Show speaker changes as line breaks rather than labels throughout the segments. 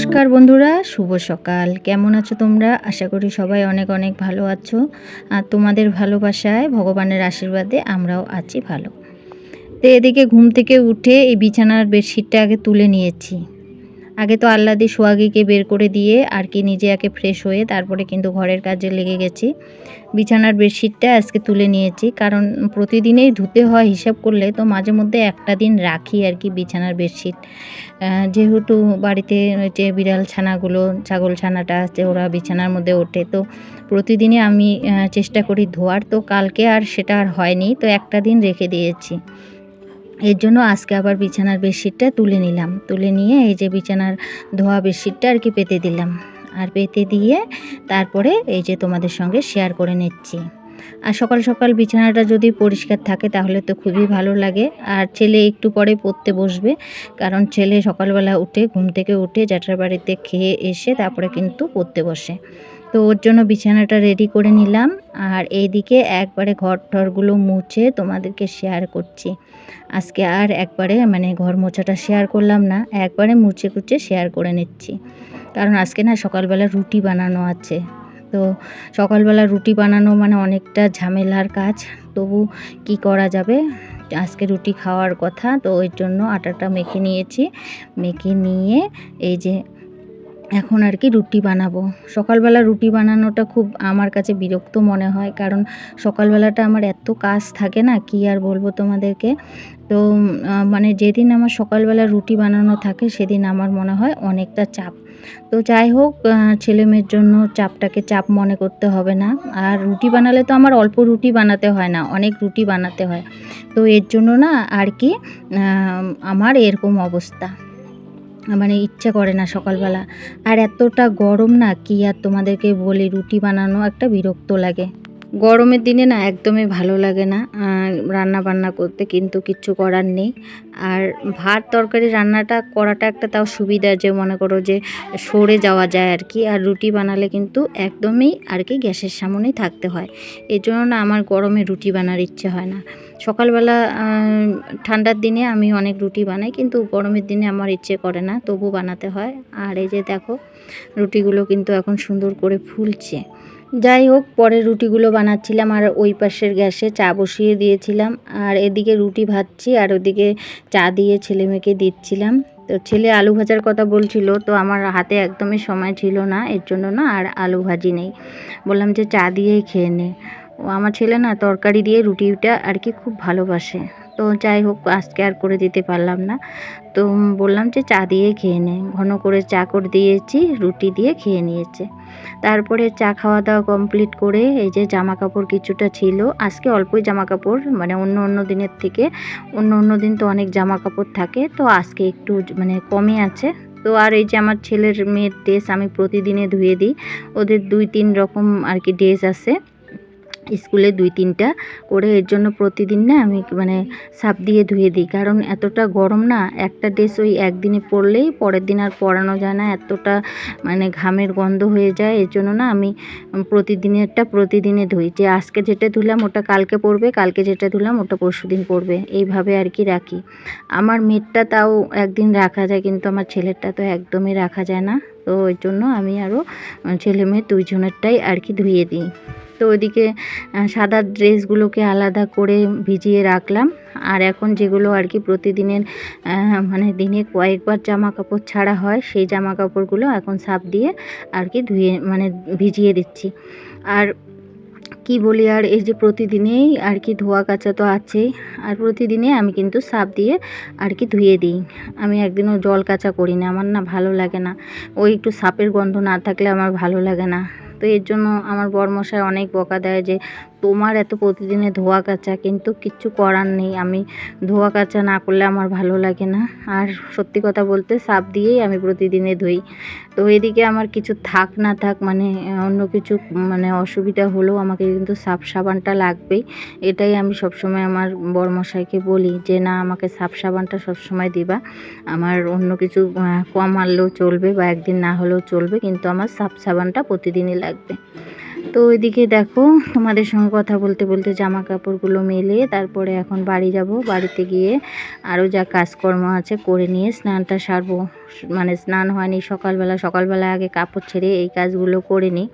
নমস্কার বন্ধুরা, শুভ সকাল। কেমন আছো তোমরা? আশা করি সবাই অনেক অনেক ভালো আছো। আর তোমাদের ভালোবাসায়, ভগবানের আশীর্বাদে আমরাও আছি ভালো। তো এদিকে ঘুম থেকে উঠে এই বিছানার বেডশিটটা আগে তুলে নিয়েছি। আগে তো আল্লাদি সোয়াগিকে বের করে দিয়ে আর কি নিজে আগে ফ্রেশ হয়ে তারপরে কিন্তু ঘরের কাজে লেগে গেছি। বিছানার বেডশিটটা আজকে তুলে নিয়েছি। কারণ প্রতিদিনেই ধুতে হয় হিসাব করলে তো মাঝে মধ্যে একটা দিন রাখি আর কি বিছানার বেডশিট। যেহেতু বাড়িতে যে বিড়াল ছানাগুলো, ছাগল ছানাটা আছে, ওরা বিছানার মধ্যে ওঠে। তো প্রতিদিনই আমি চেষ্টা করি ধোয়ার। তো কালকে আর সেটা আর হয়নি। তো একটা দিন রেখে দিয়েছি। এর জন্য আজকে আবার বিছানার বেডশিটটা তুলে নিলাম। তুলে নিয়ে এই যে বিছানার ধোয়া বেডশিটটা আর কি পেতে দিলাম। আর পেতে দিয়ে তারপরে এই যে তোমাদের সঙ্গে শেয়ার করে নিচ্ছি। আর সকাল সকাল বিছানাটা যদি পরিষ্কার থাকে তাহলে তো খুবই ভালো লাগে। আর ছেলে একটু পরে পড়তে বসবে, কারণ ছেলে সকালবেলা উঠে, ঘুম থেকে উঠে, জ্যাঠার বাড়িতে খেয়ে এসে তারপরে কিন্তু পড়তে বসে। তো ওর জন্য বিছানাটা রেডি করে নিলাম। আর এইদিকে একবারে ঘর টরগুলো মুছে তোমাদেরকে শেয়ার করছি। আজকে আর একবারে মানে ঘর মোছাটা শেয়ার করলাম না, একবারে মুছে কুচে শেয়ার করে নিচ্ছি। কারণ আজকে না সকালবেলা রুটি বানানো আছে। তো সকালবেলা রুটি বানানো মানে অনেকটা ঝামেলার কাজ, তবু কি করা যাবে? আজকে রুটি খাওয়ার কথা, তো ওই জন্য আটাটা মেখে নিয়েছি। মেখে নিয়ে এই যে এখন আর কি রুটি বানাবো। সকালবেলা রুটি বানানোটা খুব আমার কাছে বিরক্ত মনে হয় কারণ সকালবেলাটা আমার এত কাজ থাকে না কি আর বলব তোমাদেরকে? তো মানে যেদিন আমার সকালবেলা রুটি বানানো থাকে সেদিন আমার মনে হয় অনেকটা চাপ। তো যাই হোক আহ, ছেলে মেয়ের জন্য চাপটাকে চাপ মনে করতে হবে না। আর রুটি বানালে তো আমার অল্প রুটি বানাতে হয় না অনেক রুটি বানাতে হয়। তো এর জন্য না আর কি আমার এরকম অবস্থা। মানে ইচ্ছা করে না সকালবেলা। আর এতটা গরম না কি আর তোমাদেরকে বলি, রুটি বানানো একটা বিরক্ত লাগে। গরমের দিনে না একদমই ভালো লাগে না রান্না বান্না করতে কিন্তু কিচ্ছু করার নেই। আর ভাত তরকারি রান্নাটা করাটা একটা তাও সুবিধা যে মনে করো যে সরে যাওয়া যায় আর কি। আর রুটি বানালে কিন্তু একদমই আর কি গ্যাসের সামনেই থাকতে হয়। এই জন্য না আমার গরমে রুটি বানার ইচ্ছে হয় না। সকালবেলা ঠান্ডার দিনে আমি অনেক রুটি বানাই, কিন্তু গরমের দিনে আমার ইচ্ছে করে না, তবু বানাতে হয়। আর এই যে দেখো, রুটিগুলো কিন্তু এখন সুন্দর করে ফুলছে। যাই হোক, পরে রুটিগুলো বানাচ্ছিলাম, আর ওই পাশের গ্যাসে চা বসিয়ে দিয়েছিলাম। আর এদিকে রুটি ভাজছি, আর ওদিকে চা দিয়ে ছেলে মেয়েকে দিচ্ছিলাম। তো ছেলে আলু ভাজার কথা বলছিল, তো আমার হাতে একদমই সময় ছিল না, এর জন্য না আর আলু ভাজি নেই। বললাম যে চা দিয়েই খেয়ে নে। আমার ছেলে না তরকারি দিয়ে রুটিটা আর কি খুব ভালোবাসে। তো যাই হোক, আজকে আর করে দিতে পারলাম না। তো বললাম যে চা দিয়ে খেয়ে নে। ঘন করে চা করে দিয়েছি, রুটি দিয়ে খেয়ে নিয়েছে। তারপরে চা খাওয়া দাওয়া কমপ্লিট করে এই যে জামা কাপড় কিছুটা ছিল। আজকে অল্পই জামা কাপড় মানে অন্য অন্য দিনের থেকে, অন্য অন্য দিন তো অনেক জামা কাপড় থাকে। তো আজকে একটু মানে কমে আছে। তো আর এই যে আমার ছেলের মেয়ের ড্রেস আমি প্রতিদিনে ধুয়ে দিই। ওদের দুই তিন রকম আর কি ড্রেস আছে। স্কুলে দুই তিনটা করে, এর জন্য প্রতিদিন না আমি মানে সাপ দিয়ে ধুয়ে দিই। কারণ এতটা গরম না, একটা ড্রেস ওই একদিনে পরলেই পরের দিন আর পরানো যায় না, এতটা মানে ঘামের গন্ধ হয়ে যায়। এর জন্য না আমি প্রতিদিনেরটা প্রতিদিনে ধুই। যে আজকে যেটা ধুলাম ওটা কালকে পড়বে কালকে যেটা ধুলাম ওটা পরশু দিন পরবে। এইভাবে আর কি রাখি। আমার মেয়েরটা তাও একদিন রাখা যায়, কিন্তু আমার ছেলেরটা তো একদমই রাখা যায় না। তো ওই জন্য আমি আরও ছেলে মেয়ে দুইজনেরটাই আর কি ধুয়ে দিই। তো ওইদিকে সাদা ড্রেসগুলোকে আলাদা করে ভিজিয়ে রাখলাম। আর এখন যেগুলো আর কি প্রতিদিনের মানে দিনে কয়েকবার জামা কাপড় ছাড়া হয়, সেই জামা কাপড়গুলো এখন সাপ দিয়ে আর কি ধুয়ে মানে ভিজিয়ে দিচ্ছি। আর কি বলি, আর এই যে প্রতিদিনেই আর কি ধোয়া কাচা তো আছেই, আর প্রতিদিনে আমি কিন্তু সাপ দিয়ে আর কি ধুয়ে দিই। আমি একদিনও জল কাচা করি না, আমার না ভালো লাগে না। ওই একটু সাপের গন্ধ না থাকলে আমার ভালো লাগে না। তো এর জন্য আমার বরমশাই অনেক বকা দেয় যে তোমার এত প্রতিদিনে ধোয়া কাচা, কিন্তু কিচ্ছু করার নেই। আমি ধোয়া কাচা না করলে আমার ভালো লাগে না। আর সত্যি কথা বলতে, সাপ দিয়েই আমি প্রতিদিনে ধুই। তো এদিকে আমার কিছু থাক না থাক মানে অন্য কিছু মানে অসুবিধা হলেও আমাকে কিন্তু সাপ সাবানটা লাগবেই। এটাই আমি সবসময় আমার বরমশাইকে বলি যে, না, আমাকে সাপ সাবানটা সবসময় দিবা। আমার অন্য কিছু কম আনলেও চলবে বা একদিন না হলেও চলবে, কিন্তু আমার সাপ সাবানটা প্রতিদিনই লাগবে। তো ওইদিকে দেখো, তোমাদের সঙ্গে কথা বলতে বলতে জামা কাপড়গুলো মেলে, তারপরে এখন বাড়ি যাব। বাড়িতে গিয়ে আরও যা কাজকর্ম আছে করে নিয়ে স্নানটা সারবো। মানে স্নান হয়নি সকালবেলা সকালবেলা আগে কাপড় ছেড়ে এই কাজগুলো করে নিই।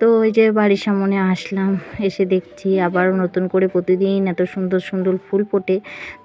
তো ওই যে বাড়ির সামনে আসলাম, এসে দেখছি আবারও নতুন করে প্রতিদিন এত সুন্দর সুন্দর ফুল ফোটে।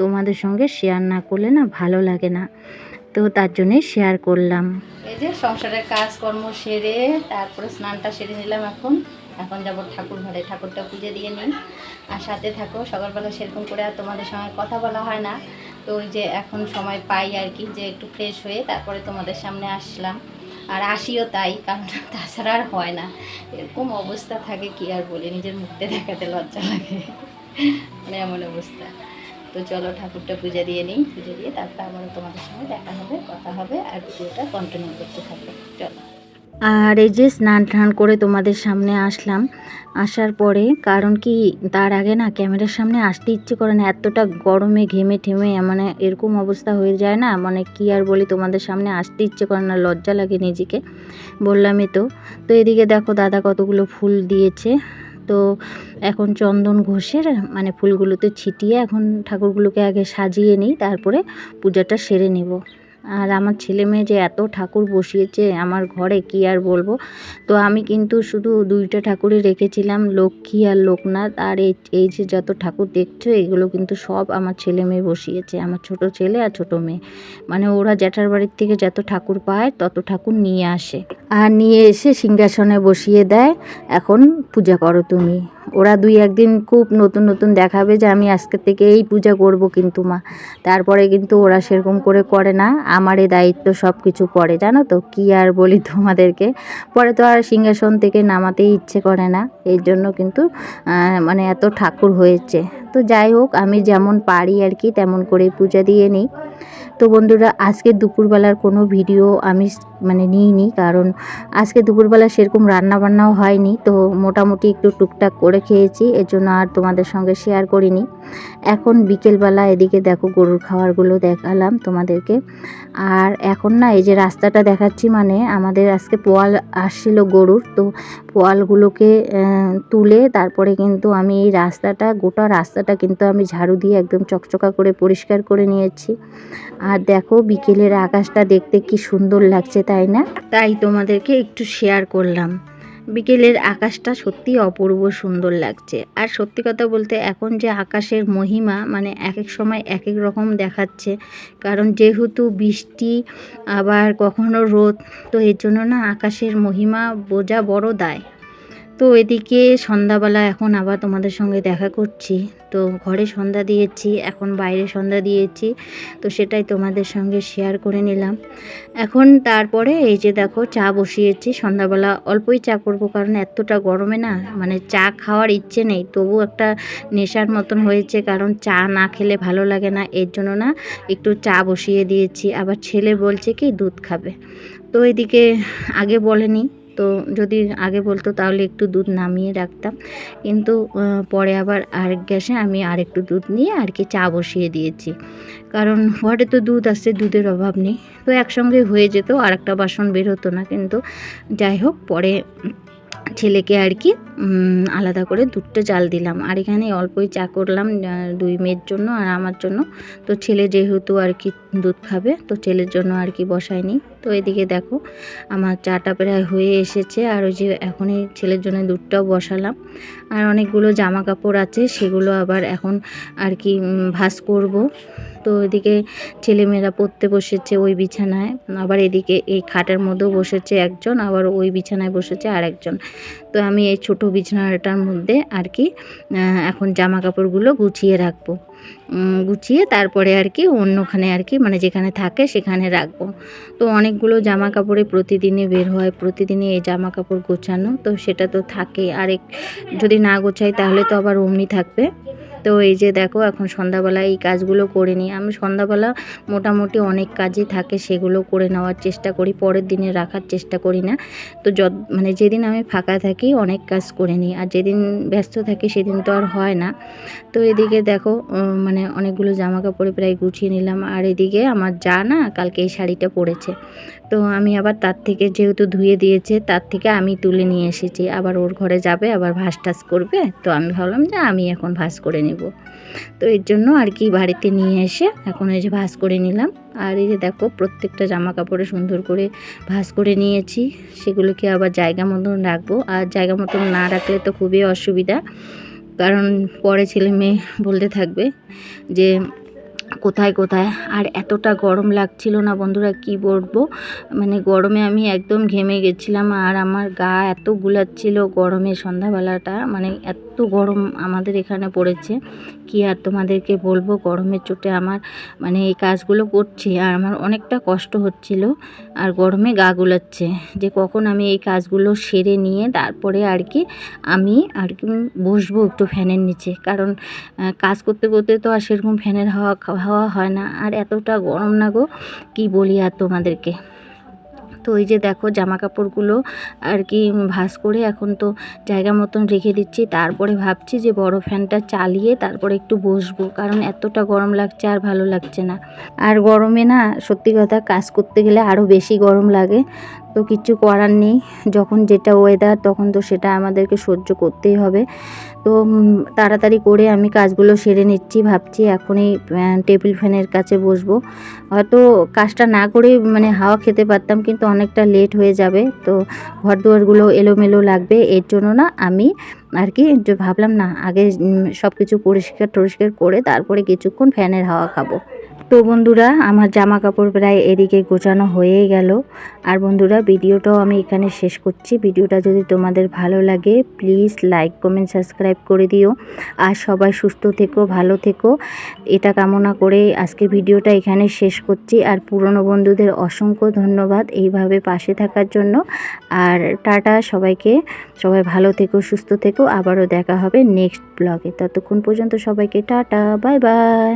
তোমাদের সঙ্গে শেয়ার না করলে না ভালো লাগে না। তো তার জন্যে শেয়ার করলাম। এই যে সংসারের কাজকর্ম সেরে, তারপরে স্নানটা সেরে নিলাম এখন। এখন যাব ঠাকুর ঘরে। ঠাকুরটা পুজো দিয়ে নিই আর সাথে থাকো, সকালবেলা সেরকম করে আর তোমাদের সঙ্গে কথা বলা হয় না। তো ওই যে এখন সময় পাই আর কি, যে একটু ফ্রেশ হয়ে তারপরে তোমাদের সামনে আসলাম। আর আসিও তাই, কারণ তাছাড়া আর হয় না। এরকম অবস্থা থাকে, কি আর বলি, নিজের মুখতে দেখাতে লজ্জা লাগে। মানে এমন অবস্থা। তো চলো ঠাকুরটা পূজা দিয়ে নিই। পুজো দিয়ে তারপর আবার তোমাদের সঙ্গে দেখা হবে, কথা হবে, আর পুজোটা কন্টিনিউ করতে থাকবে। চলো। আর এই যে স্নান টান করে তোমাদের সামনে আসলাম, আসার পরে, কারণ কি তার আগে না ক্যামেরার সামনে আসতে ইচ্ছে করে না, এতটা গরমে ঘেমে ঠেমে মানে এরকম অবস্থা হয়ে যায় না মানে কি আর বলি তোমাদের সামনে আসতে ইচ্ছে করে না, লজ্জা লাগে নিজেকে, বললামই তো। তো এদিকে দেখো দাদা কতগুলো ফুল দিয়েছে, তো এখন চন্দন ঘষে মানে ফুলগুলোতে ছিটিয়ে এখন ঠাকুরগুলোকে আগে সাজিয়ে নিই, তারপরে পূজাটা সেরে নেব। আর আমার ছেলে মেয়ে যে এত ঠাকুর বসিয়েছে আমার ঘরে কি আর বলব? তো আমি কিন্তু শুধু দুইটা ঠাকুরই রেখেছিলাম, লক্ষ্মী আর লোকনাথ। আর এই যে যত ঠাকুর দেখছ, এগুলো কিন্তু সব আমার ছেলে মেয়ে বসিয়েছে, আমার ছোট ছেলে আর ছোট মেয়ে। মানে ওরা জ্যাঠার বাড়ির থেকে যত ঠাকুর পায়, তত ঠাকুর নিয়ে আসে। আর নিয়ে এসে সিংহাসনে বসিয়ে দেয়। এখন পূজা করো তুমি। ওরা দুই একদিন খুব নতুন নতুন দেখাবে যে আমি আজকে থেকে এই পূজা করব কিন্তু মা। তারপরে কিন্তু ওরা সেরকম করে করে না আমারই দায়িত্ব সব কিছু পড়ে। জানো তো, কি আর বলি তোমাদেরকে? পরে তো আর সিংহাসন থেকে নামাতেই ইচ্ছে করে না। এর জন্য কিন্তু মানে এত ঠাকুর হয়েছে। তো যাই হোক, আমি যেমন পারি আর কি, তেমন করে পূজা দিয়ে নিই। তো বন্ধুরা, আজকে দুপুরবেলার কোনো ভিডিও আমি মানে নিইনি, কারণ আজকে দুপুরবেলা সেরকম রান্না বান্নাও হয়নি। তো মোটামুটি একটু টুকটাক করে খেয়েছি, এর জন্য আর তোমাদের সঙ্গে শেয়ার করিনি। এখন বিকেলবেলা এদিকে দেখো গরুর খাবারগুলো দেখালাম তোমাদেরকে। আর এখন না, এই যে রাস্তাটা দেখাচ্ছি মানে আমাদের আজকে পোয়াল আসছিল গরুর, তো পোয়ালগুলোকে তুলে তারপরে কিন্তু আমি এই রাস্তাটা, গোটা রাস্তাটা কিন্তু আমি ঝাড়ু দিয়ে একদম চকচকা করে পরিষ্কার করে নিয়েছি। আর দেখো বিকেলের আকাশটা দেখতে কি সুন্দর লাগছে, তাই না? তাই তোমাদেরকে একটু শেয়ার করলাম। বিকেলের আকাশটা সত্যি অপূর্ব সুন্দর লাগছে। আর সত্যি কথা বলতে এখন যে আকাশের মহিমা মানে এক এক সময় এক এক রকম দেখাচ্ছে, কারণ যেহেতু বৃষ্টি, আবার কখনো রোদ, তো এর জন্য না আকাশের মহিমা বোঝা বড় দায়। তো এদিকে সন্ধ্যাবেলা এখন আবার তোমাদের সঙ্গে দেখা করছি। তো ঘরে সন্ধ্যা দিয়েছি, এখন বাইরে সন্ধ্যা দিয়েছি, তো সেটাই তোমাদের সঙ্গে শেয়ার করে নিলাম। এখন তারপরে এই যে দেখো চা বসিয়েছি, সন্ধ্যাবেলা অল্পই চা করব কারণ এতটা গরমে না মানে চা খাওয়ার ইচ্ছে নেই। তবু একটা নেশার মতন হয়েছে কারণ চা না খেলে ভালো লাগে না, এর জন্য না একটু চা বসিয়ে দিয়েছি। আবার ছেলে বলছে কি, দুধ খাবে। তো এদিকে আগে বলেনি তো যদি আগে বলতো তাহলে একটু দুধ নামিয়ে রাখতাম। কিন্তু পরে আবার আরেক গ্যাসে আমি আরেকটু দুধ নিয়ে আর কি চা বসিয়ে দিয়েছি। কারণ ঘরে তো দুধ আসছে দুধের অভাব নেই। তো একসঙ্গে হয়ে যেত আর একটা বাসন বের হতো না। কিন্তু যাই হোক, পরে ছেলেকে আর কি আলাদা করে দুধটা জাল দিলাম। আর এখানে অল্পই চা করলাম দুই মেয়ের জন্য আর আমার জন্য। তো ছেলে যেহেতু আর কি দুধ খাবে, তো ছেলের জন্য আর কি বসায়নি। তো এদিকে দেখো, আমার চাটা প্রায় হয়ে এসেছে। আর ওই যে এখনই ছেলের জন্য দুধটাও বসালাম। আর অনেকগুলো জামা কাপড় আছে, সেগুলো আবার এখন আর কি ভাঁজ করব। তো এদিকে ছেলেমেয়েরা পড়তে বসেছে ওই বিছানায়। আবার এদিকে এই খাটের মধ্যেও বসেছে একজন, আবার ওই বিছানায় বসেছে আর একজন তো আমি এই ছোট বিছানাটার মধ্যে আর কি এখন জামা কাপড়গুলো গুছিয়ে রাখব। গুছিয়ে তারপরে আর কি অন্যখানে আর কি মানে যেখানে থাকে সেখানে রাখব। তো অনেকগুলো জামা কাপড়ে প্রতিদিনই বের হয়, প্রতিদিনই এই জামা কাপড় গোছানো, তো সেটা তো থাকে আর এক- যদি না গোছাই তাহলে তো আবার অমনি থাকবে। তো এই যে দেখো, এখন সন্ধ্যাবেলা এই কাজগুলো করে নিই। আমি সন্ধ্যাবেলা মোটামুটি অনেক কাজই থাকে, সেগুলো করে নেওয়ার চেষ্টা করি। পরের দিনে রাখার চেষ্টা করি না। তো যত মানে যেদিন আমি ফাঁকা থাকি, অনেক কাজ করে নিই। আর যেদিন ব্যস্ত থাকি, সেদিন তো আর হয় না। তো এদিকে দেখো মানে অনেকগুলো জামা কাপড়ে প্রায় গুছিয়ে নিলাম। আর এদিকে আমার যা না, কালকে এই শাড়িটা পরেছে। তো আমি আবার তার থেকে যেহেতু ধুয়ে দিয়েছে, তার থেকে আমি তুলে নিয়ে এসেছি। আবার ওর ঘরে যাবে, আবার ভাস টাস করবে। তো আমি ভাবলাম যে আমি এখন ভাস করে নিব। তো এর জন্য আর কি বাড়িতে নিয়ে এসে এখন এই যে ভাস করে নিলাম। আর এই যে দেখো প্রত্যেকটা জামা কাপড়ে সুন্দর করে ভাস করে নিয়েছি। সেগুলোকে আবার জায়গা মতন রাখব। আর জায়গা মতন না রাখলে তো খুবই অসুবিধা। কারণ পরে ছেলে মেয়ে বলতে থাকবে যে, কোথায় কোথায়? আর এতটা গরম লাগছিল না বন্ধুরা, কি বলব? মানে গরমে আমি একদম ঘেমে গেছিলাম। আর আমার গা এত গুলাচ্ছিল গরমে সন্ধ্যাবেলাটা। মানে এত গরম আমাদের এখানে পড়েছে, কি আর তোমাদেরকে বলব? গরমের চোটে আমার মানে এই কাজগুলো করছি আর আমার অনেকটা কষ্ট হচ্ছিল আর গরমে গা গুলাচ্ছে। যে কখন আমি এই কাজগুলো সেরে নিয়ে তারপরে আর কি আমি আর কি বসবো একটু ফ্যানের নিচে। কারণ কাজ করতে করতে তো আর সেরকম ফ্যানের হাওয়া হাওয়া হয় না। আর এতটা গরম না গো, কী বলি আর তোমাদেরকে? তো ওই যে দেখো জামা কাপড়গুলো আর কি ভাস করে এখন তো জায়গা মতন রেখে দিচ্ছি। তারপরে ভাবছি যে বড় ফ্যানটা চালিয়ে তারপরে একটু বসবো, কারণ এতটা গরম লাগছে আর ভালো লাগছে না। আর গরমে না সত্যি কথা কাজ করতে গেলে আরও বেশি গরম লাগে। তো কিচ্ছু করার নেই। যখন যেটা ওয়েদার তখন তো সেটা আমাদেরকে সহ্য করতেই হবে। তো তাড়াতাড়ি করে আমি কাজগুলো সেরে নিচ্ছি, ভাবছি এখনই টেবিল ফ্যানের কাছে বসবো। হয়তো কাজটা না করে মানে হাওয়া খেতে পারতাম, কিন্তু অনেকটা লেট হয়ে যাবে। তো ঘর দুয়ারগুলো এলোমেলো লাগবে, এর জন্য না আমি আর কি ভাবলাম না, আগে সব কিছু পরিষ্কার টরিষ্কার করে তারপরে কিছুক্ষণ ফ্যানের হাওয়া খাব। তো বন্ধুরা, আমার জামা কাপড় প্রায় এদিকে গোছানো হয়েই গেল। আর বন্ধুরা, ভিডিওটাও আমি এখানে শেষ করছি। ভিডিওটা যদি তোমাদের ভালো লাগে প্লিজ লাইক কমেন্ট সাবস্ক্রাইব করে দিও। আর সবাই সুস্থ থেকো, ভালো থেকো। এটা কামনা করে আজকে ভিডিওটা এখানে শেষ করছি। আর পুরনো বন্ধুদের অসংখ্য ধন্যবাদ এইভাবে পাশে থাকার জন্য। আর টাটা সবাইকে। সবাই ভালো থেকো, সুস্থ থেকো। আবারও দেখা হবে নেক্সট ব্লগে। ততক্ষণ পর্যন্ত সবাইকে টাটা বাই বাই